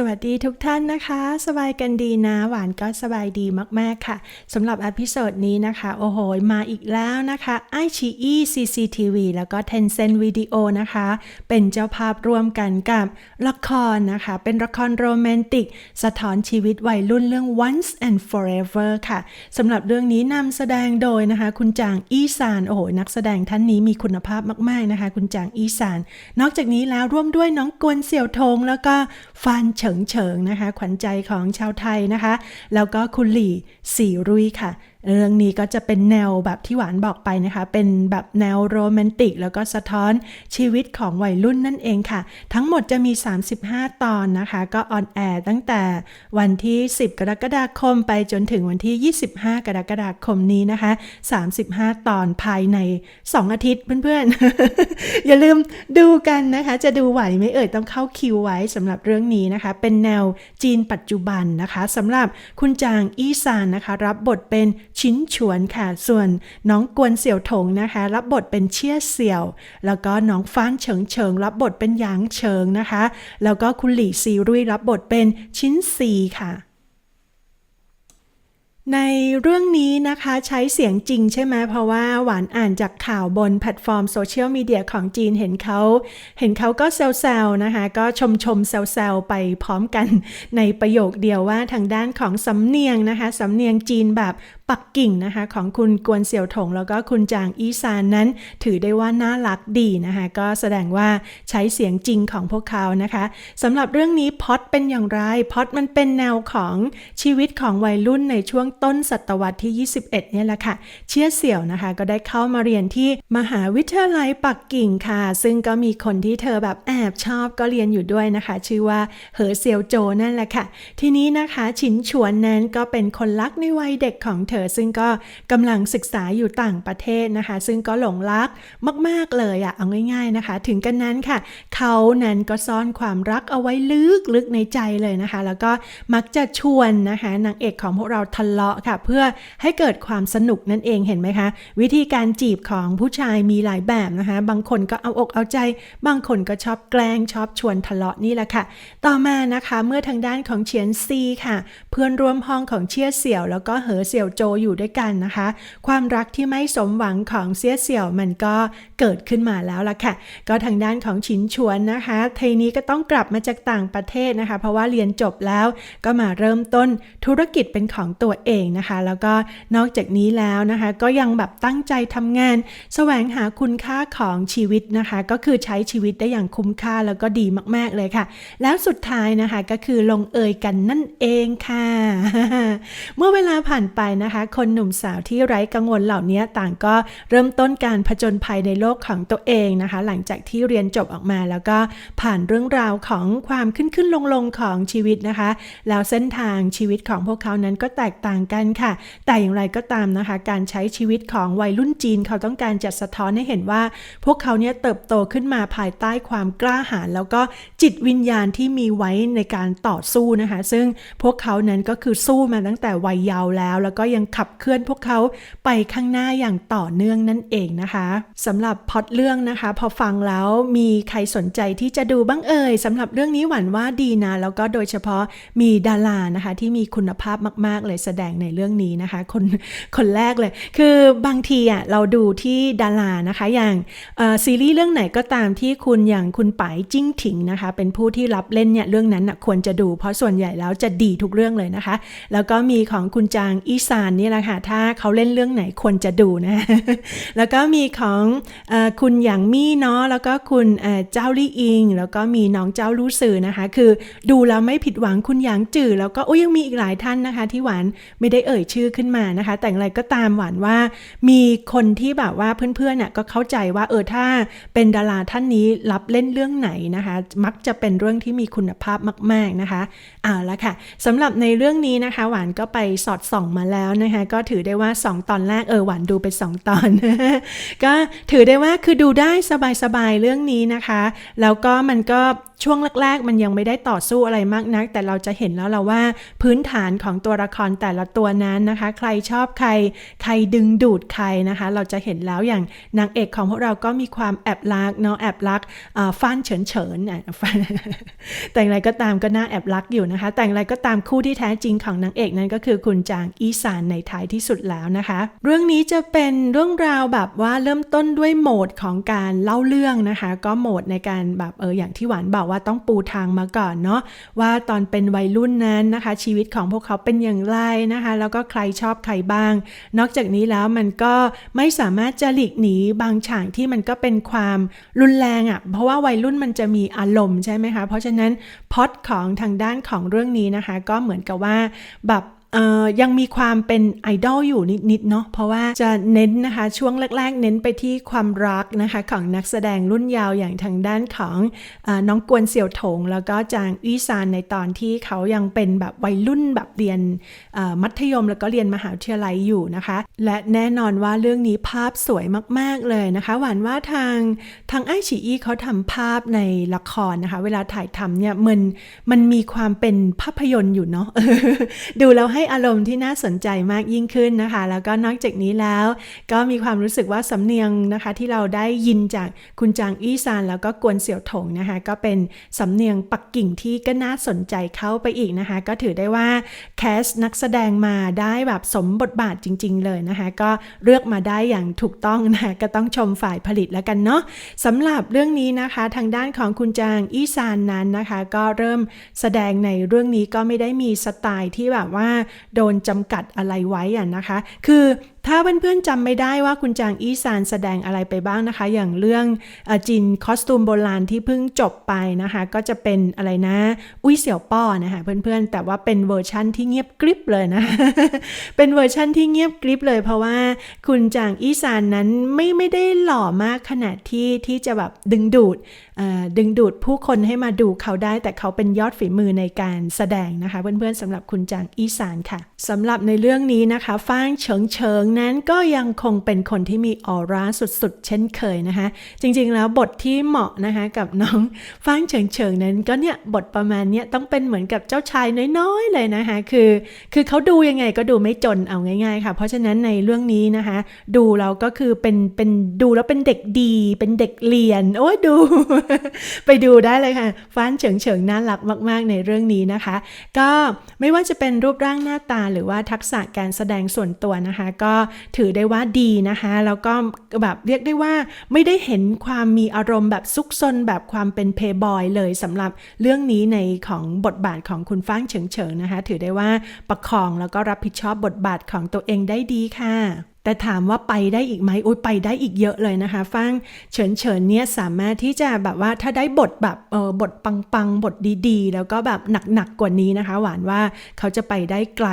สวัสดีทุกท่านนะคะ สบายกันดีนะ หวานก็สบายดีมาก ๆ ค่ะสำหรับอพิโซดนี้นะคะ โอ้โห มาอีกแล้วนะคะไอชีอี CCTV แล้วก็ Tencent Video นะคะ เป็นเจ้าภาพร่วมกันกับละครนะคะ เป็นละครโรแมนติก สะท้อนชีวิตวัยรุ่นเรื่อง Once and Forever ค่ะสำหรับเรื่องนี้นำแสดงโดยนะคะ คุณจางอีซาน โอ้โห นักแสดงท่านนี้มีคุณภาพมาก ๆ นะคะ คุณจางอีซาน นอกจากนี้แล้วร่วมด้วยน้องกวนเสี่ยวทงแล้วก็ฟานเฉงเฉิงนะคะ ขวัญใจของชาวไทยนะคะ แล้วก็คุณหลี่สีรุยค่ะเรื่องนี้ก็จะเป็นแนวแบบที่หวานบอกไปนะคะ เป็นแบบแนวโรแมนติก แล้วก็สะท้อนชีวิตของวัยรุ่นนั่นเองค่ะ ทั้งหมดจะมี 35 ตอนนะคะ ก็ออนแอร์ตั้งแต่วันที่ 10 กรกฎาคมไปจนถึงวันที่ 25 กรกฎาคมนี้นะคะ 35 ตอนภายใน 2 อาทิตย์เพื่อนๆ อย่าลืมดูกันนะคะ จะดูไหวไหมเอ่ยต้องเข้าคิวไว้สำหรับเรื่องนี้นะคะ เป็นแนวจีนปัจจุบันนะคะสำหรับคุณจางอี้ซานนะคะ รับบทเป็นชิ้นฉวนค่ะ ส่วนน้องกวนเสี่ยวถงนะคะ รับบทเป็นเชี่ยเสี่ยว แล้วก็น้องฟ้านเฉิงเฉิง รับบทเป็นหยางเฉิงนะคะ แล้วก็คุณหลี่ซีรุ่ยรับบทเป็นชิ้นซีค่ะในเรื่องนี้นะคะใช้เสียงจริงใช่ไหมเพราะว่าหวานอ่านจากข่าวบนแพลตฟอร์มโซเชียลมีเดียของจีนเห็นเขาเห็นเขาก็แซวๆนะคะ ก็ชมชมแซวๆไปพร้อมกันในประโยคเดียวว่าทางด้านของสำเนียงนะคะ สำเนียงจีนแบบ ปักกิ่งนะคะของคุณกวนเสี่ยวถง แล้วก็คุณจางอีซานนั้น ถือได้ว่าน่ารักดีนะคะ ก็แสดงว่าใช้เสียงจริงของพวกเขานะคะสำหรับเรื่องนี้พอดเป็นอย่างไรพอดมันเป็นแนวของชีวิตของวัยรุ่นในช่วงต้นศตวรรษที่ 21 เนี่ยแหละค่ะ เชี่ยเสี่ยวนะคะ ก็ได้เข้ามาเรียนที่มหาวิทยาลัยปักกิ่งค่ะ ซึ่งก็มีคนที่เธอแบบแอบชอบก็เรียนอยู่ด้วยนะคะ ชื่อว่าเหอเซียวโจนั่นแหละค่ะ ทีนี้นะคะ ฉินฉวนนั้นก็เป็นคนรักในวัยเด็กของเธอซึ่งก็กำลังศึกษาอยู่ต่างประเทศนะคะ ซึ่งก็หลงรักมาก ๆ เลยอะเอาง่าย ๆนะคะ ถึงกันนั้นค่ะ เขานั้นก็ซ่อนความรักเอาไว้ลึกๆในใจเลยนะคะ แล้วก็มักจะชวนนะคะนางเอกของพวกเราทะเลาะค่ะ เพื่อให้เกิดความสนุกนั่นเองเห็นไหมคะ วิธีการจีบของผู้ชายมีหลายแบบนะคะ บางคนก็เอาอกเอาใจ บางคนก็ชอบแกล้งชอบชวนทะเลาะนี่แหละค่ะ ต่อมานะคะเมื่อทางด้านของเฉียนซีค่ะ เพื่อนร่วมห้องของเชี่ยเสี่ยว แล้วก็เหอเสี่ยวโจอยู่ด้วยกันนะคะ ความรักที่ไม่สมหวังของเสียเสี่ยวมันก็เกิดขึ้นมาแล้วล่ะค่ะ ก็ทางด้านของฉินชวนนะคะเทนี้ก็ต้องกลับมาจากต่างประเทศนะคะ เพราะว่าเรียนจบแล้วก็มาเริ่มต้นธุรกิจเป็นของตัวเองนะคะ แล้วก็นอกจากนี้แล้วนะคะ ก็ยังแบบตั้งใจทำงาน แสวงหาคุณค่าของชีวิตนะคะ ก็คือใช้ชีวิตได้อย่างคุ้มค่าแล้วก็ดีมากๆเลยค่ะ แล้วสุดท้ายนะคะก็คือลงเอยกันนั่นเองค่ะ เมื่อเวลาผ่านไปนะคะคนหนุ่มสาวที่ไร้กังวลเหล่านี้ต่างก็เริ่มต้นการผจญภัยในโลกของตัวเองนะคะ หลังจากที่เรียนจบออกมาแล้วก็ผ่านเรื่องราวของความขึ้นขึ้นลงลงของชีวิตนะคะ แล้วเส้นทางชีวิตของพวกเขานั้นก็แตกต่างกันค่ะ แต่อย่างไรก็ตามนะคะ การใช้ชีวิตของวัยรุ่นจีนเขาต้องการจะสะท้อนให้เห็นว่า พวกเขาเนี่ยเติบโตขึ้นมาภายใต้ความกล้าหาญแล้วก็จิตวิญญาณที่มีไว้ในการต่อสู้นะคะ ซึ่งพวกเขานั้นก็คือสู้มาตั้งแต่วัยเยาว์แล้ว แล้วก็ยังขับเคลื่อนพวกเขาไปข้างหน้าอย่างต่อเนื่องนั่นเองนะคะสำหรับพอตเรื่องนะคะ พอฟังแล้วมีใครสนใจที่จะดูบ้างเอ่ยสำหรับเรื่องนี้หวันว่าดีนะ แล้วก็โดยเฉพาะมีดารานะคะ ที่มีคุณภาพมากๆ เลยแสดงในเรื่องนี้นะคะ คนคนแรกเลย คือบางทีอะเราดูที่ดารานะคะอย่างซีรีส์เรื่องไหนก็ตามที่คุณอย่างคุณป๋ายจิ้งถิงนะคะ เป็นผู้ที่รับเล่นเนี่ยเรื่องนั้นนะควรจะดู เพราะส่วนใหญ่แล้วจะดีทุกเรื่องเลยนะคะ แล้วก็มีของคุณจางอีซานนี่แหละค่ะ ถ้าเขาเล่นเรื่องไหนควรจะดูนะ แล้วก็มีของอคุณหยางมี่เนาะแล้วก็คุณเจ้าลี่อิง แล้วก็มีน้องเจ้าลู่ซือนะคะ คือดูแล้วไม่ผิดหวังคุณหยางจื่อแล้วก็โอ้ยังมีอีกหลายท่านนะคะ ที่หวานไม่ได้เอ่ยชื่อขึ้นมานะคะ แต่อย่างไรก็ตามหวานว่ามีคนที่แบบว่าเพื่อนๆเนี่ยก็เข้าใจว่าเออถ้าเป็นดาราท่านนี้รับเล่นเรื่องไหนนะคะ มักจะเป็นเรื่องที่มีคุณภาพมาก ๆนะคะเอาละค่ะสำหรับในเรื่องนี้นะคะ หวานก็ไปสอดส่องมาแล้วนะคะก็ถือได้ว่า 2 ตอนแรกเออหวานดูไป 2 ตอน ก็ถือได้ว่าคือดูได้สบายๆเรื่องนี้นะคะ แล้วก็มันก็ช่วงแรกๆ มันยังไม่ได้ต่อสู้อะไรมากนัก แต่เราจะเห็นแล้วเราว่าพื้นฐานของตัวละครแต่ละตัวนั้นนะคะ ใครชอบใคร ใครดึงดูดใครนะคะ เราจะเห็นแล้วอย่างนางเอกของพวกเราก็มีความแอบรักเนาะแอบรักฟ้านเฉินเฉินแต่อย่างไรก็ตามก็น่าแอบรักอยู่นะคะ แต่อย่างไรก็ตามคู่ที่แท้จริงของนางเอกนั้นก็คือคุณจางอีสานในท้ายที่สุดแล้วนะคะ เรื่องนี้จะเป็นเรื่องราวแบบว่าเริ่มต้นด้วยโหมดของการเล่าเรื่องนะคะ ก็โหมดในการแบบเอออย่างที่หวานบอกว่าต้องปูทางมาก่อนเนาะว่าตอนเป็นวัยรุ่นนั้นนะคะ ชีวิตของพวกเขาเป็นอย่างไรนะคะ แล้วก็ใครชอบใครบ้าง นอกจากนี้แล้วมันก็ไม่สามารถจะหลีกหนีบางฉากที่มันก็เป็นความรุนแรงอะ่ะเพราะว่าวัยรุ่นมันจะมีอารมณ์ใช่ไหมคะเพราะฉะนั้นพอดของทางด้านของเรื่องนี้นะคะ ก็เหมือนกับว่าแบบ ยังมีความเป็นไอดอลอยู่นิดๆเนาะเพราะว่าจะเน้นนะคะช่วงแรก ๆ เน้นไปที่ความรักนะคะของนักแสดงรุ่นยาวอย่างทางด้านของอน้องกวนเสี่ยวถง แล้วก็จางอี้ซานในตอนที่เขายังเป็นแบบวัยรุ่นแบบเรียนมัธยมแล้วก็เรียนมหาวิทยาลัยอยู่นะคะ และแน่นอนว่าเรื่องนี้ภาพสวยมากๆเลยนะคะ หวานว่าทางทางไอฉีอี้เขาทำภาพในละครนะคะ เวลาถ่ายทำเนี่ยมันมันมีความเป็นภาพยนตร์อยู่เนาะดูแล้วให้อารมณ์ที่น่าสนใจมากยิ่งขึ้นนะคะ แล้วก็นอกจากนี้แล้ว ก็มีความรู้สึกว่าสำเนียงนะคะ ที่เราได้ยินจากคุณจางอี้ซานแล้วก็กวนเสี่ยวถงนะคะ ก็เป็นสำเนียงปักกิ่งที่ก็น่าสนใจเข้าไปอีกนะคะ ก็ถือได้ว่าแคสนักแสดงมาได้แบบสมบทบาทจริง ๆ เลยนะคะ ก็เลือกมาได้อย่างถูกต้องนะคะก็ต้องชมฝ่ายผลิตแล้วกันเนาะสำหรับเรื่องนี้นะคะ ทางด้านของคุณจางอี้ซานนั้นนะคะ ก็เริ่มแสดงในเรื่องนี้ก็ไม่ได้มีสไตล์ที่แบบว่าโดนจำกัดอะไรไว้อะนะคะ คือ ถ้าเพื่อนๆจำไม่ได้ว่าคุณจางอีซานแสดงอะไรไปบ้างนะคะ อย่างเรื่องอจินคอสตูมโบราณที่เพิ่งจบไปนะคะ ก็จะเป็นอะไรนะ อุ้ยเสี่ยวป้อนะคะเพื่อนๆ แต่ว่าเป็นเวอร์ชั่นที่เงียบกริบเลยนะ เป็นเวอร์ชั่นที่เงียบกริบเลยเพราะว่าคุณจางอีซานนั้นไม่ไม่ได้หล่อมากขนาดที่ที่จะแบบดึงดูดดึงดูดผู้คนให้มาดูเขาได้ แต่เขาเป็นยอดฝีมือในการแสดงนะคะ เพื่อนๆสำหรับคุณจางอีซานค่ะสำหรับในเรื่องนี้นะคะฟ้างเฉิงเฉิงนั้นก็ยังคงเป็นคนที่มีออร่าสุดๆ เช่นเคยนะคะ จริงๆแล้วบทที่เหมาะนะคะกับน้องฟ้างเฉิงเฉิงนั้นก็เนี่ยบทประมาณเนี้ยต้องเป็นเหมือนกับเจ้าชายน้อยๆเลยนะคะ คือคือเขาดูยังไงก็ดูไม่จนเอาง่าย ๆ ค่ะ เพราะฉะนั้นในเรื่องนี้นะคะ ดูเราก็คือเป็นเป็นดูแล้วเป็นเด็กดี เป็นเด็กเรียน โอ้ยดู ไปดูได้เลยค่ะฟ้านเฉิงเฉิงน่ารักมาก ๆ ในเรื่องนี้นะคะ ก็ไม่ว่าจะเป็นรูปร่างหน้าตาหรือว่าทักษะการแสดงส่วนตัวนะคะ ก็ถือได้ว่าดีนะคะ แล้วก็แบบเรียกได้ว่าไม่ได้เห็นความมีอารมณ์แบบซุกซนแบบความเป็นเพย์บอยเลยสำหรับเรื่องนี้ในของบทบาทของคุณฟ้างเฉิงเฉิงนะคะ ถือได้ว่าประคองแล้วก็รับผิดชอบบทบาทของตัวเองได้ดีค่ะ แต่ถามว่าไปได้อีกไหมโอ้ยไปได้อีกเยอะเลยนะคะฟังเฉินเฉินเนี่ยสามารถที่จะแบบว่าถ้าได้บทแบบเออบทปังๆ บทดีๆ แล้วก็แบบหนักๆกว่านี้นะคะ หวานว่าเขาจะไปได้ไกล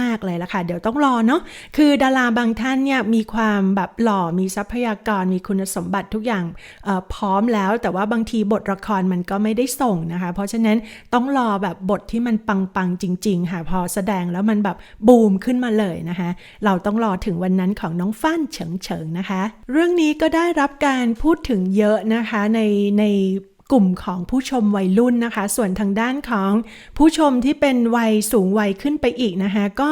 มาก ๆเลยละค่ะ เดี๋ยวต้องรอเนาะคือดาราบางท่านเนี่ยมีความแบบหล่อมีทรัพยากรมีคุณสมบัติทุกอย่างออพร้อมแล้ว แต่ว่าบางทีบทละครมันก็ไม่ได้ส่งนะคะ เพราะฉะนั้นต้องรอแบบบทที่มันปังๆจริง ๆ ค่ะพอแสดงแล้วมันแบบบูมขึ้นมาเลยนะคะ เราต้องรอถึงวันนั้นของน้องฟ้านเฉิงเฉิงนะคะ เรื่องนี้ก็ได้รับการพูดถึงเยอะนะคะในใน กลุ่มของผู้ชมวัยรุ่นนะคะ ส่วนทางด้านของผู้ชมที่เป็นวัยสูงวัยขึ้นไปอีกนะคะก็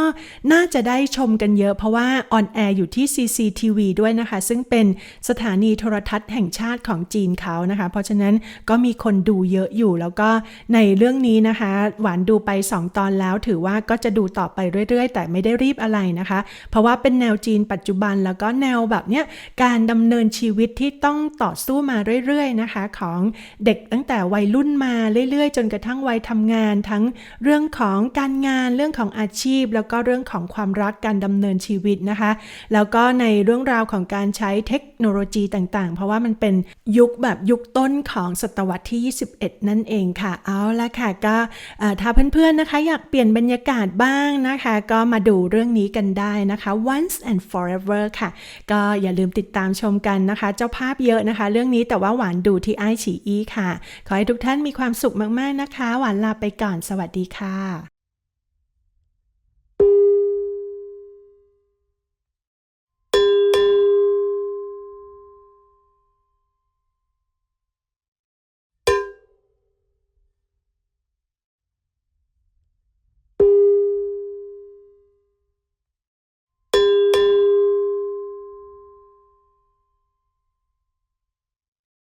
น่าจะได้ชมกันเยอะเพราะว่าออนแอร์อยู่ที่ CCTV ด้วยนะคะ ซึ่งเป็นสถานีโทรทัศน์แห่งชาติของจีนเขานะคะ เพราะฉะนั้นก็มีคนดูเยอะอยู่แล้วก็ในเรื่องนี้นะคะ หวานดูไป 2 ตอนแล้ว ถือว่าก็จะดูต่อไปเรื่อยๆ แต่ไม่ได้รีบอะไรนะคะ เพราะว่าเป็นแนวจีนปัจจุบันแล้วก็แนวแบบเนี้ยการดำเนินชีวิตที่ต้องต่อสู้มาเรื่อยๆนะคะของเด็กตั้งแต่วัยรุ่นมาเรื่อยๆ จนกระทั่งวัยทำงาน ทั้งเรื่องของการงานเรื่องของอาชีพ แล้วก็เรื่องของความรักการดำเนินชีวิตนะคะ แล้วก็ในเรื่องราวของการใช้เทคโนโลยีต่างๆ เพราะว่ามันเป็นยุคแบบยุคต้นของศตวรรษที่ 21 นั่นเองค่ะ เอาละค่ะ ก็ถ้าเพื่อนๆนะคะ อยากเปลี่ยนบรรยากาศบ้างนะคะ ก็มาดูเรื่องนี้กันได้นะคะ once and forever ค่ะ ก็อย่าลืมติดตามชมกันนะคะ เจ้าภาพเยอะนะคะ เรื่องนี้แต่ว่าหวานดูที่ไอฉีอีค่ะ ขอให้ทุกท่านมีความสุขมากๆนะคะ หวานลาไปก่อน สวัสดีค่ะ